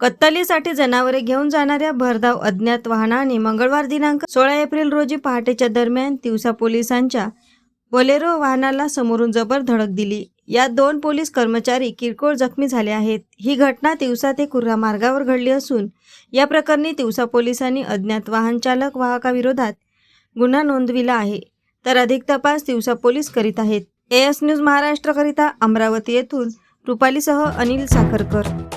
कत्तलीसाठी जनावरे घेऊन जाणाऱ्या भरधाव अज्ञात वाहनाने मंगळवार दिनांक सोळा एप्रिल रोजी पहाटेच्या दरम्यान तिवसा पोलिसांच्या बोलेरो वाहनाला समोरून जबर धडक दिली. यात दोन पोलीस कर्मचारी किरकोळ जखमी झाले आहेत. ही घटना तिवसा ते कुर्रा मार्गावर घडली असून या प्रकरणी तिवसा पोलिसांनी अज्ञात वाहन चालक वाहकाविरोधात गुन्हा नोंदविला आहे. तर अधिक तपास तिवसा पोलीस करीत आहेत. एएस न्यूज महाराष्ट्रकरिता अमरावती येथून रुपालीसह अनिल साखरकर.